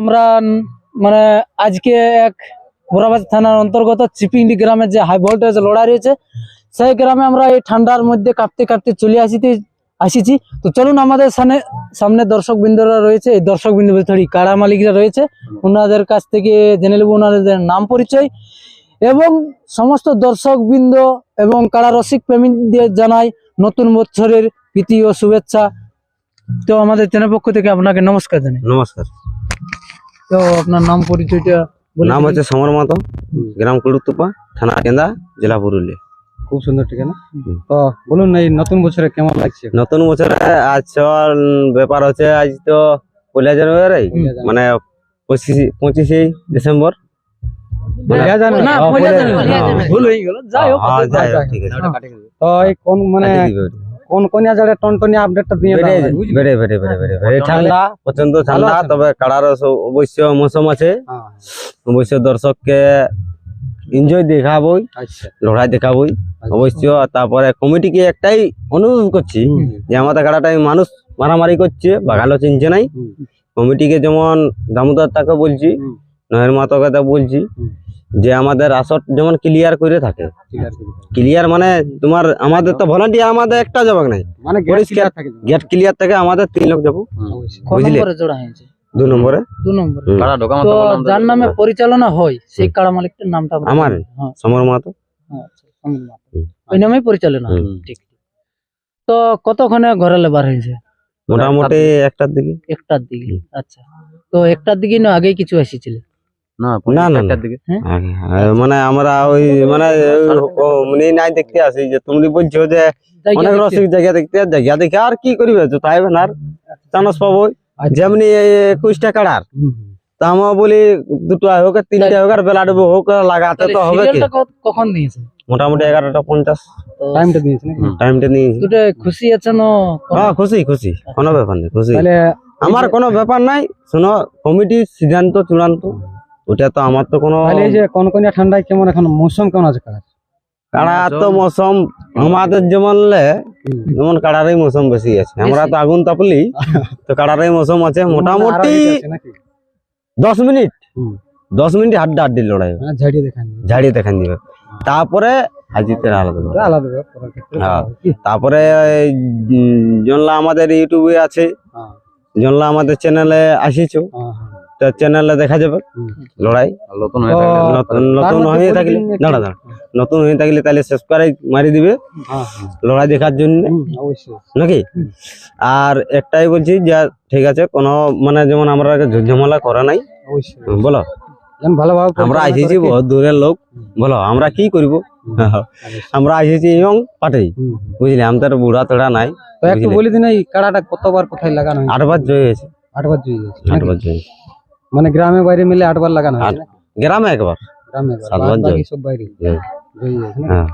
আমরা মানে আজকে এক বোরাবাজ থানার অন্তর্গত চিপিংডি গ্রামের যে হাই ভোল্টেজ লড়াই রয়েছে, সেই গ্রামে আমরা এই ঠান্ডার মধ্যে কাঁপতে কাঁপতে চলে আসিতে আসিছি। তো চলুন আমাদের সামনে সামনে দর্শক বিন্দুরা রয়েছে। এই দর্শক বিন্দু ভিতরে কাড়া মালিকরা রয়েছে। ওনাদের কাছ থেকে জেনে নেব ওনাদের নাম পরিচয়। এবং সমস্ত দর্শক বৃন্দ এবং কারা রসিক প্রেমীদের জানাই নতুন বছরের প্রীতি ও শুভেচ্ছা। তো আমাদের চ্যানেল পক্ষ থেকে আপনাকে নমস্কার জানাই। নমস্কার। তো আপনার নাম পরিচয়টা নাম। হচ্ছে সমর মাতো গ্রাম কুড়ুতুপা থানা কেন্দা জেলা পুরুলিয়া। খুব সুন্দর ঠিকানা। তো বলুন এই নতুন বছরে কেমন লাগছে? নতুন বছরে আজ চল ব্যাপার হচ্ছে আজ তো পয়লা জানুয়ারি মানে পঁচিশে পঁচিশে ডিসেম্বর। পয়লা জানুয়ারি? না, হ্যাঁ, জানুয়ারি। জানুয়ারি। ভুল হয়ে গেল যাই হোক। হ্যাঁ, তো এই কোন মানে। কোন কোন জায়গায় টনটনি আপডেটটা দিয়ে দাও বেড়ে বেড়ে বেড়ে বেড়ে বেড়ে বেড়ে। ঠান্ডা প্রচণ্ড ঠান্ডা? তবে কাড়ার অবশ্য মৌসুম আছে। হ্যাঁ, অবশ্য দর্শককে এনজয় দেখাবই আচ্ছা। লড়াই দেখাবই। অবশ্য তারপরে কমিটিকে একটাই অনুরোধ করছি যে আমাদের কাড়াটাই মানুষ মারামারি করছে বাগালো চিনছে নাই। হুম। কমিটিকে যেমন দামোদর তাকে বলছি। নহের মাতাকে তা বলছি। যে আমাদের আসর যেমন ক্লিয়ার করে থাকে। ক্লিয়ার মানে তোমার আমাদের তো ভলান্টিয়ার আমাদের একটা যাবে নাই। মানে পরিষ্কার গেট ক্লিয়ার থেকে আমাদের তিন লোক যাব। বুঝলে? জোড়া হয়েছে? দু নম্বরে? দু নম্বরে। যার নামে পরিচালনা হয় সেই কাড়া মালিকটার নামটা। আমার? হ্যাঁ। সমর মাহাতো। হ্যাঁ, আচ্ছা, ওই নামেই পরিচালনা হয়। ঠিক ঠিক। তো কতক্ষণে ঘরে লেবার হয়েছে? মোটামুটি একটার দিকে। একটার দিকে। আচ্ছা। তো একটার দিকে না আগেই কিছু এসেছিল? না না না দিকে। আগে, আহ, মানে আমরা ওই মানে মানে নাই দেখতে আসি যে তুমি বলছো যে অনেক রসিক জায়গা দেখতে জায়গা দেখে আর কি করবে? তো তাই আর চানস পাবো আচ্ছা। যেমনি একুশটা কাড়ার। তা আমার বলি দুটো হোক আর তিনটা হোক আর বেলা ডুবো হোক লাগাতে তো হবে কি? কখন দিয়েছে? মোটামুটি এগারোটা পঞ্চাশ। টাইমটা দিয়েছে টাইমটা নিয়েছি দুটো খুশি হ্যাঁ খুশি খুশি কোনো ব্যাপার নেই খুশি। আমার কোনো ব্যাপার নাই শোনো কমিটির সিদ্ধান্ত চূড়ান্ত। ওটা তো আমার তো কোনো তাহলে এই যে কনকনিয়া ঠান্ডায় কেমন এখন? মৌসুম কেমন আছে কার কাড়া তো মৌসুম? আমাদের যেমন লে যেমন কাড়ারই মৌসুম বেশি আছে। আমরা তো আগুন তাপলি তো কাড়ারই মৌসুম আছে। মোটামুটি দশ মিনিট। দশ মিনিট হাড্ডা হাড্ডি লড়াই। মানে ঝাড়িয়ে দেখান ঝাড়িয়ে দেখান দিবে। তারপরে হাজিতের আলাদা আলাদা হ্যাঁ। তারপরে জনলা আমাদের ইউটিউবে আছে। হ্যাঁ, জনলা আমাদের চ্যানেলে আসিছো। হ্যাঁ, হ্যাঁ। চ্যানেলে দেখা যাবে। লড়াই। নতুন নতুন হয়ে থাকলে দাঁড়া দাঁড়া। নতুন হয়ে থাকলে তাহলে সাবস্ক্রাইব মারি দিবে। হ্যাঁ, হ্যাঁ। লড়াই দেখার জন্য। নাকি? আর একটাই বলছি যে ঠিক আছে কোনো মানে যেমন আমরা ঝামেলা করা নাই। বলো। ভালোভাবে আমরা আসিছি বহুত দূরের লোক। বলো আমরা কি করব? আমরা আসিছি ইয়ং হুম। বুঝলি আমাদের বুড়া তোড়া নাই। তো একটু বলে দিন এই কাড়াটা কতবার কোথায় লাগানো আটবার জয় হয়েছে। আটবার জয়ী হয়েছে। আটবার জয় হয়েছে। মানে গ্রামে বাইরে মিলে আটবার লাগানো গ্রামে একবার? গ্রামে। সব বাইরে? হ্যাঁ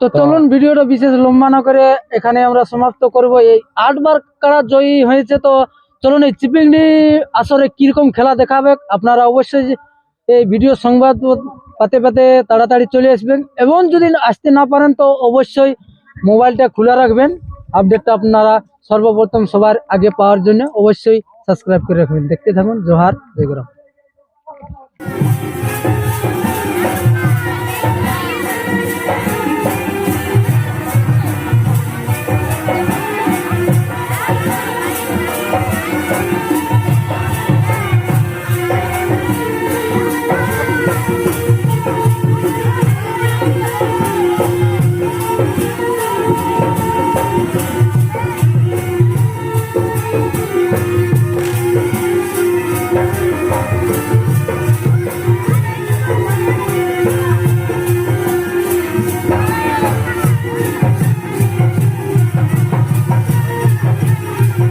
তো চলুন ভিডিওটা বিশেষ লম্বা না করে এখানে আমরা সমাপ্ত করব। এই আটবার কারা জয়ী হয়েছে তো চলুন এই চিপিংডি আসরে কীরকম খেলা দেখাবে? আপনারা অবশ্যই এই ভিডিও সংবাদ পাতে পাতে তাড়াতাড়ি চলে আসবেন। এবং যদি আসতে না পারেন তো অবশ্যই মোবাইলটা খোলা রাখবেন। আপডেটটা আপনারা সর্বপ্রথম সবার আগে পাওয়ার জন্য অবশ্যই সাবস্ক্রাইব করে রাখবেন। দেখতে থাকুন জোহার জয়গ্রাম